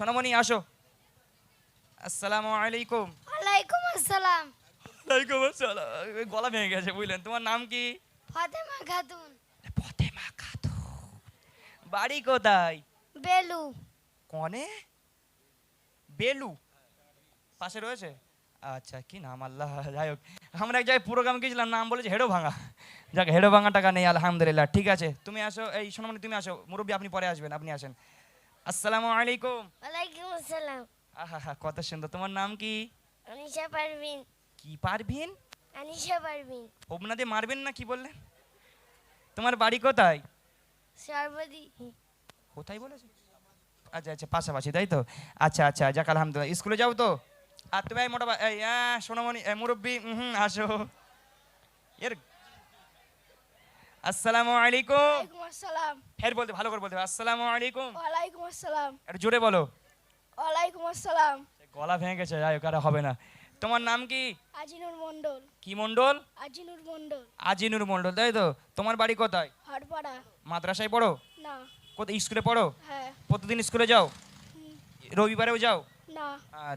সোনামণি আসো। আসসালামু আলাইকুম ওয়ালাইকুম আসসালাম। ওয়ালাইকুম আসসালাম। গলা ভেঙে গেছে বুঝলেন? তোমার নাম কি? ফাতেমা খাতুন। ফাতেমা খাতু বাড়ি কোথায়? বেলু। কনে? বেলু। পাশে রয়েছে? আচ্ছা কি নাম? আল্লাহ যাই হোক। আমরা এক জায়গায় প্রোগ্রাম গিয়েছিলাম নাম বলেছে হেডো ভাঙা। যাক হেডো ভাঙা টাকা নেই আলহামদুলিল্লাহ। ঠিক আছে তুমি আসো। এই সোনামণি তুমি আসো। মুরব্বী আপনি পরে আসবেন আপনি আসেন। আসসালামু আলাইকুম। ওয়ালাইকুম আসসালাম। আহা কত সুন্দর তোমার নাম কি? আনিশা পারভিন। কি পারভিন? আনিশা পারভিন। হোমনাদে মারবেন না কি বললেন? তোমার বাড়ি কোথায়? সর্বদি কোথায় বলেছে? আচ্ছা আচ্ছা পাশাপাশি তাই তো? আচ্ছা আচ্ছা যাক আলহামদুলিল্লাহ। স্কুলে যাও তো। আর তুমি মোটা আহ, সোনামণি মুরব্বী হুম আসো। এর আসসালামু আলাইকুম। আসসালাম। ফের বলতে ভালো করে বলতে আসসালামু আলাইকুম। ওয়ালাইকুম আসসালাম। একটু জোরে বলো। ওয়ালাইকুম আসসালাম। গলা ভেঙে গেছে যাই হোক আর হবে না। তোমার নাম কি? আজিনুর মন্ডল কি মণ্ডল? আজিনুর মন্ডল আজিনুর মণ্ডল তাই তো? তোমার বাড়ি কোথায়? হরপাড়া মাদ্রাসায় পড়ো? না। কোথায় স্কুলে পড়ো? হ্যাঁ। প্রতিদিন স্কুলে যাও? রবিবারেও যাও? না।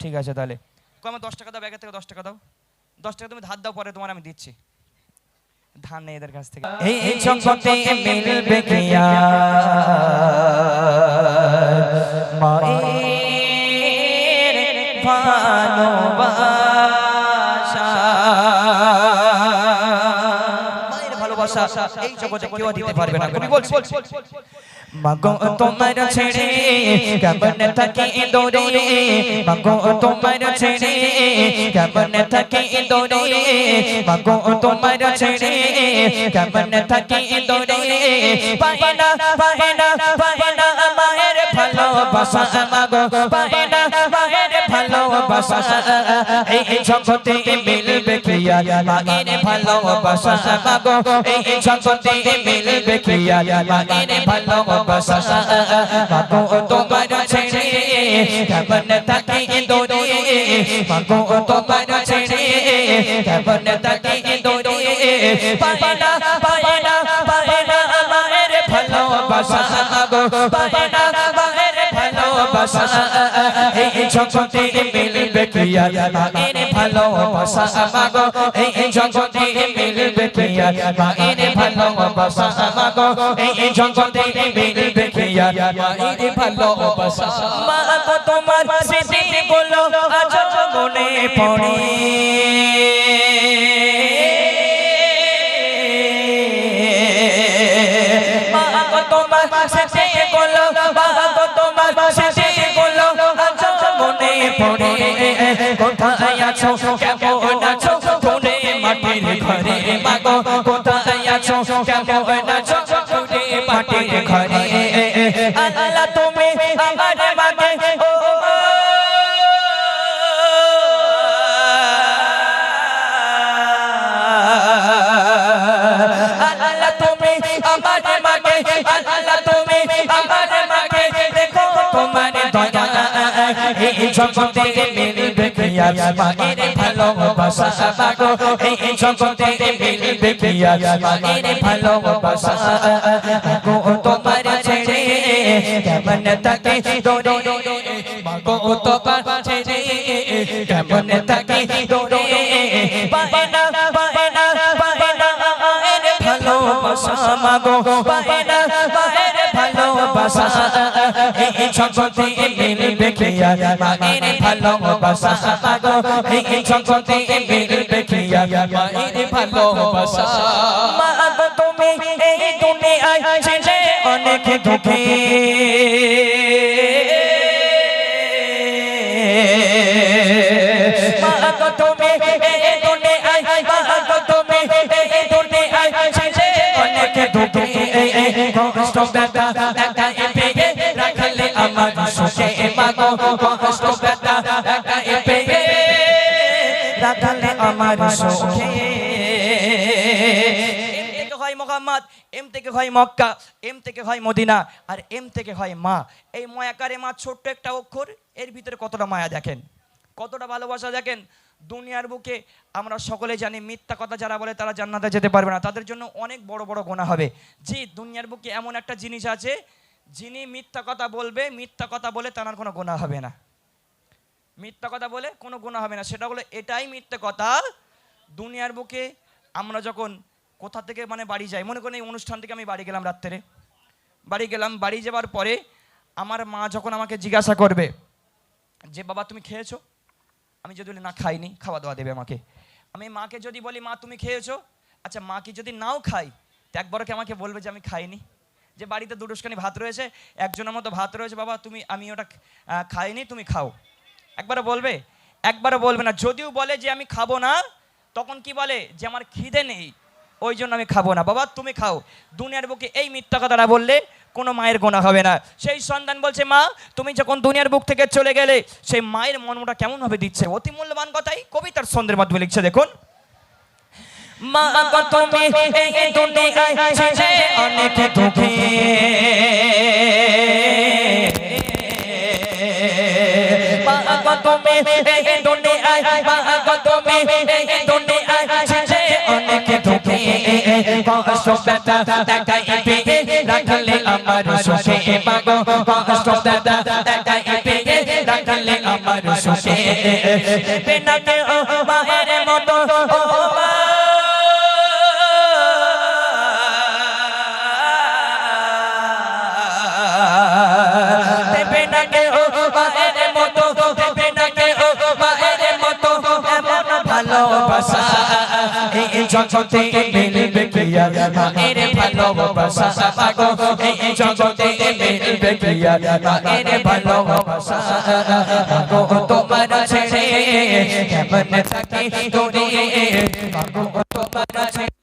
ঠিক আছে তাহলে। কো দশ টাকা দাও ব্যাগের থেকে দশ টাকা দাও। দশ টাকা তুমি ধার দাও পরে তোমার আমি দিচ্ছি। ধার নেই এদের কাছ থেকে। এই জগতে মিলবে কিয়া মায়ের ভালোবাসা। ভালোবাসা এই জগতে কেউ দিতে পারবে না। কবি বলছি মাগো তোমার ছেড়ে কেমন থাকি দৌড়ে মাগো তোমার ছেড়ে কেমন থাকি দৌড়ে মাগো তোমার ছেড়ে কেমন থাকি দৌড়ে পায় না পায় না মায়ের ভালোবাসা মাগো পায় না মায়ের ভালোবাসা এই জগতে মিলবে কিয়া মায়ের ভালোবাসা মাগো এই জগতে মিলবে কিয়া মায়ের ভালোবাসা মাগো তোমার ছেড়ে, কেমন থাকি দৌড়ে মাগো তোমার ছেড়ে, কেমন থাকি দৌড়ে পায় না পায় না পায় না মায়ের ভালোবাসা মাগো পায় জগতে মিলবে কিয়া মায়ের ভালোবাসা মাগো এই জগতে মিলবে কিয়া মায়ের ভালোবাসা মাগো এই জগতে মিলবে কিয়া মায়ের ভালোবাসা মা তোমার স্মৃতি গুলো আজ মনে পড়ে। তোমার পড়ে কোথায় আছো? কেমন আছো? কোনে মাটির ঘরে মা গো কোথায় আছো? কেমন আছো? কোনে মাটির ঘরে। এই জগতে মিলবে কিয়া মায়ের ভালোবাসা মাগো এই জগতে মিলবে কিয়া মায়ের ভালোবাসা মাগো তোমার ছেড়ে কেমন থাকে? দৌড়ে, মাগো তোমার ছেড়ে কেমন থাকে? দৌড়ে পায় না পায় না পায় না ভালোবাসা মাগো। পায় না মায়ের ভালোবাসা। এই জগতে মিলবে কিয়া মায়ের ভালোবাসা। মাগো এই জগতে মিলবে কিয়া মায়ের ভালোবাসা। মা গো তুমি এই দুনিয়ায় ছিলে অনেক দুঃখে। মা গো তুমি এম থেকে হয় মক্কা এম থেকে হয় মদিনা আর এম থেকে হয় মা এই ময়াকারে মা ছোট্ট একটা অক্ষর এর ভিতরে কতটা মায়া দেখেন কতটা ভালোবাসা দেখেন দুনিয়ার বুকে আমরা সকলে জানি মিথ্যা কথা যারা বলে তারা জান্নাতে যেতে পারবে না তাদের জন্য অনেক বড় বড় গোনা হবে যে দুনিয়ার বুকে এমন একটা জিনিস আছে যিনি মিথ্যা কথা বলবে, মিথ্যা কথা বলে তার কোনো গোনা হবে না। মিথ্যা কথা বলে কোনো গুণা হবে না। সেটা হলো এটাই মিথ্যা কথা, দুনিয়ার বুকে আমরা যখন কোথা থেকে মানে বাড়ি যাই, মনে করেন এই অনুষ্ঠান থেকে আমি বাড়ি গেলাম রাত্রে। বাড়ি গেলাম, বাড়ি যাওয়ার পরে আমার মা যখন আমাকে জিজ্ঞাসা করবে যে, বাবা, তুমি খেয়েছো? আমি যদি বলি, না, খাইনি, খাওয়া দাওয়া দেবে আমাকে। আমি মাকে যদি বলি, মা, তুমি খেয়েছো? আচ্ছা মা কি যদি নাও খাই, তো একবারও কি আমাকে বলবে যে, আমি খাইনি? যে বাড়িতে দুটোসখানি ভাত রয়েছে, একজনের মতো ভাত রয়েছে, বাবা, তুমি, আমি ওটা খাইনি, তুমি খাও। একবারও বলবে? একবারও বলবে না। যদিও বলে যে আমি খাব না, তখন কি বলে? যে আমার খিদে নেই, ওই জন্য আমি খাব না। বাবা, তুমি খাও। দুনিয়ার বুকে এই মিথ্যা কথাটা বললে কোনো মায়ের গোনা হবে না। সেই সন্তান বলছে, মা, তুমি যখন দুনিয়ার বুক থেকে চলে গেলে, সেই মায়ের মনটা কেমন ভাবে দিচ্ছে। অতি মূল্যবান কথাই কবিতার ছন্দের মাধ্যমে লিখছে, দেখুন। মা তুমি এই দুনিয়ায় ছিলে অনেক দুঃখে। মা তুমি এই দুনিয়ায় তুমি এই দুনিয়ায় অনেক দুঃখে। রাখলে আমার সুখে। মাগো রাখলে আমার সুখে। মতো ভালোবাসা এই জগতে মিলবে কি আর মায়ের ভালোবাসা পাগো এই জগতে মিলবে কি আর মায়ের ভালোবাসা পাগো তোমার ছেড়ে কেমন থাকি তোরে। পাগো তোমার ছেড়ে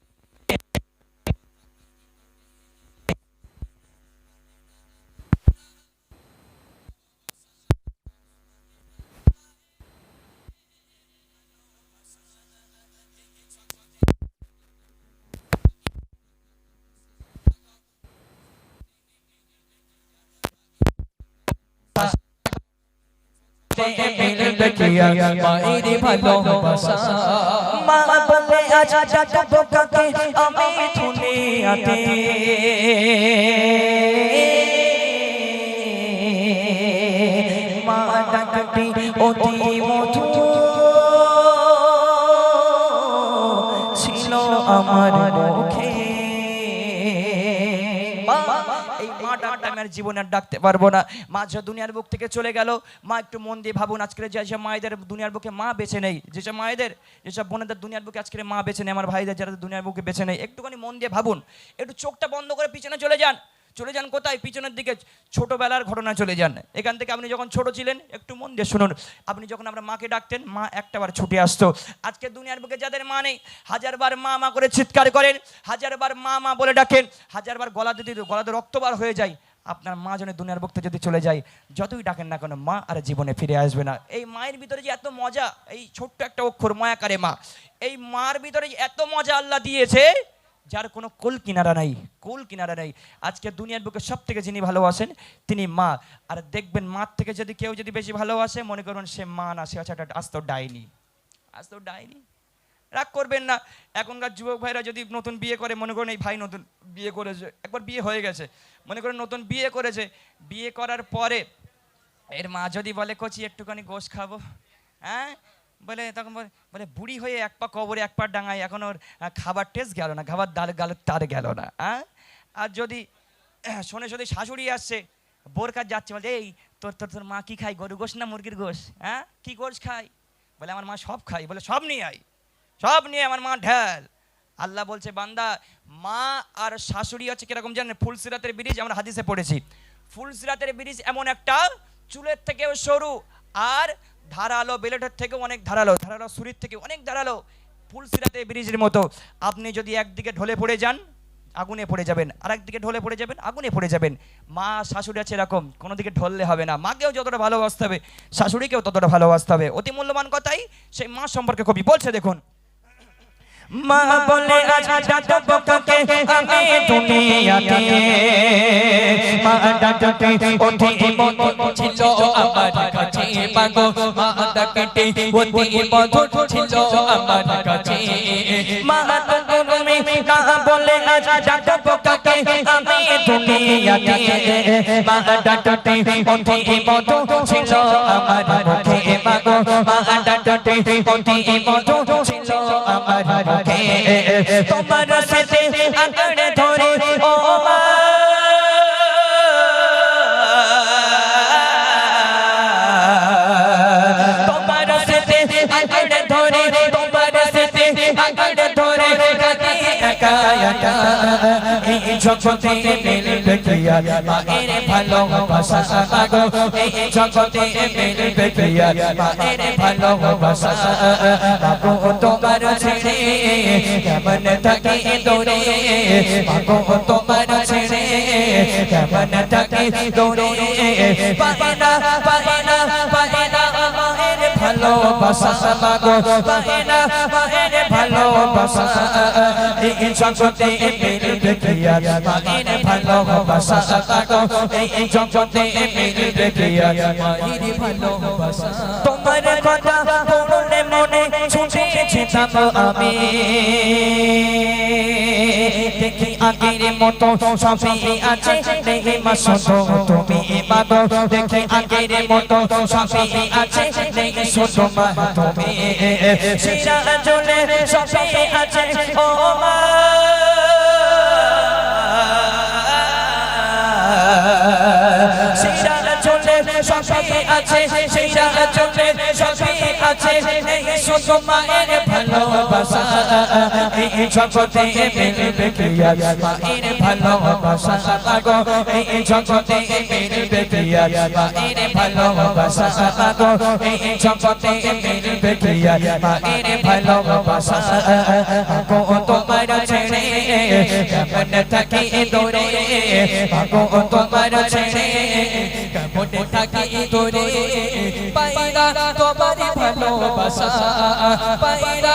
আর মায়ের ভালোবাসা মা বলে আজ ডাকবো কাকে আমি দুনিয়াতে মা ডাকটি অতি মধু ছিল আমার মুখে মা ডাকটা আমি জীবনে আর ডাকতে পারব না। মা যা দুনিয়ার বুক থেকে চলে গেল, মা একটু মন দিয়ে ভাবুন, আজকের যে মায়েদের দুনিয়ার বুকে মা বেছে নেই যেসব মায়েদের যেসব বোনেদের দুনিয়ার বুকে আজকের মা বেছে নেই, আমার ভাইদের যারা দুনিয়ার বুকে বেছে নেই, একটুখানি মন দিয়ে ভাবুন, একটু চোখটা বন্ধ করে পিছনে চলে যান। চলে যান কোথায়? পিছনের দিকে ছোটবেলার ঘটনা চলে যান। এখান থেকে আপনি যখন ছোট ছিলেন, একটু মন দিয়ে শুনুন। আপনি যখন আপনার মাকে ডাকতেন, মা একটাবার ছুটে আসতো। আজকে দুনিয়ার বুকে যাদের মা নেই, হাজারবার মা মা করে চিৎকার করেন, হাজারবার মা মা বলে ডাকেন, হাজারবার গলা যদি গলাতে রক্তবার হয়ে যায়। আপনার মা যেন দুনিয়ার বুক থেকে যদি চলে যায়, যতই ডাকেন না কেন, মা আর জীবনে ফিরে আসবে না। এই মায়ের ভিতরে যে এত মজা, এই ছোট্ট একটা অক্ষর, মায়াকারে মা। এই মার ভিতরে এত মজা আল্লাহ দিয়েছে যার কোনো কোল কিনারা নাই, কোল কিনারা নাই। আজকে দুনিয়ার বুকে সব থেকে যিনি ভালোবাসেন তিনি মা। আর দেখবেন মার থেকে যদি কেউ যদি বেশি ভালোবাসে মনে করুন সে মা না, সে হচ্ছে একটা আস্ত ডাইনি। আস্ত ডাইনি? রাগ করবেন না। এখনকার যুবক ভাইরা যদি নতুন বিয়ে করে, মনে করেন এই ভাই নতুন বিয়ে করেছে, একবার বিয়ে হয়ে গেছে, মনে করেন নতুন বিয়ে করেছে। বিয়ে করার পরে এর মা যদি বলে, কচি, একটুখানি গোশ খাব? হ্যাঁ? বলে তখন বলে বুড়ি হয়ে এক পা কবরে, এক পা ডাঙায়, এখন ওর খাবার টেস্ট গেল না, খাবার দাল গাল তার গেল না হ্যাঁ আর যদি শোনে শোনে শাশুড়ি আসছে বোর কাজ যাচ্ছে, বলে, এই, তোর তোর তোর মা কি খাই গরু গোশ না মুরগির গোশ? হ্যাঁ কি গোশ খাই বলে, আমার মা সব খাই বলে, সব নিয়ে আই সব নিয়ে আমার মা ঢেল। আল্লাহ বলছে, বান্দা, মা আর শাশুড়ি হচ্ছে কীরকম জানেন? ফুলসিরাতের ব্রিজ আমরা হাদিসে পড়েছি। ফুলসিরাতের ব্রিজ এমন একটা চুলের থেকেও সরু, আর ধারালো বেলেটের থেকেও অনেক ধারালো ধারালো সুরির থেকে অনেক ধারালো ফুলসিরাতে ব্রিজের মতো। আপনি যদি একদিকে ঢলে পড়ে যান, আগুনে পড়ে যাবেন। আর একদিকে ঢলে পড়ে যাবেন, আগুনে পড়ে যাবেন। মা, শাশুড়ি আছে এরকম কোনো দিকে ঢললে হবে না। মাকেও যতটা ভালোবাসতে হবে, শাশুড়িকেও ততটা ভালোবাসতে হবে। অতি মূল্যবান কথাই সেই মা সম্পর্কে কবি বলছে, দেখুন। মা বলে আমার কাছে পাগো মাতা কেটে অতি মধুর ছিল আমার কাছে। মা তুমি না বলে আজ ডাকবো কাকে? আমি দুনিয়াতে মা ডাকতে অতি মধুর ছিল আমার মুখে মাগো মা ডাকতে অতি মধুর ছিল আমার মুখে তোমার সাথে আঁকড়ে ধরে ও এই জগতে মিলবে কি আর মায়ের ভালোবাসা মাগো এই জগতে মিলবে কি আর মায়ের ভালোবাসা মাগো তোমার ছেড়ে কেমন থাকে দৌড়ে? মাগো তোমার ছেড়ে কেমন থাকে দৌড়ে? পায় না পায় না ভালোবাসা মাগো। পায় না ভালোবাসা এই জগতে মিলবে কি আর ভালোবাসা মাগো। এই জগতে মিলবে কি আর ভালোবাসা তোমার কথা মনে মনে ছুটেছিলাম আমি। দেখি আগের মতো সবই আছে। নেই মা তুমি মাগো দেখি আগের মতো সবই আছে। নেই শুধু মা, তুমি সবই আছে। মা। সবই আছে সেই চলে সবই আছে। এই শুধু মায়ের ভালোবাসা। এই জগতে মায়ের ভালোবাসা লাগো এই জগতে মিলবে কি মায়ের ভালোবাসা লাগো এই জগতে মিলবে কি মায়ের ভালোবাসা গো তোমার ছেড়ে, কেমন থাকি দৌড়ে গো তোমার ছেড়ে, কেমন থাকি দৌড়ে পাইরা তোমার ভালোবাসা পাইরা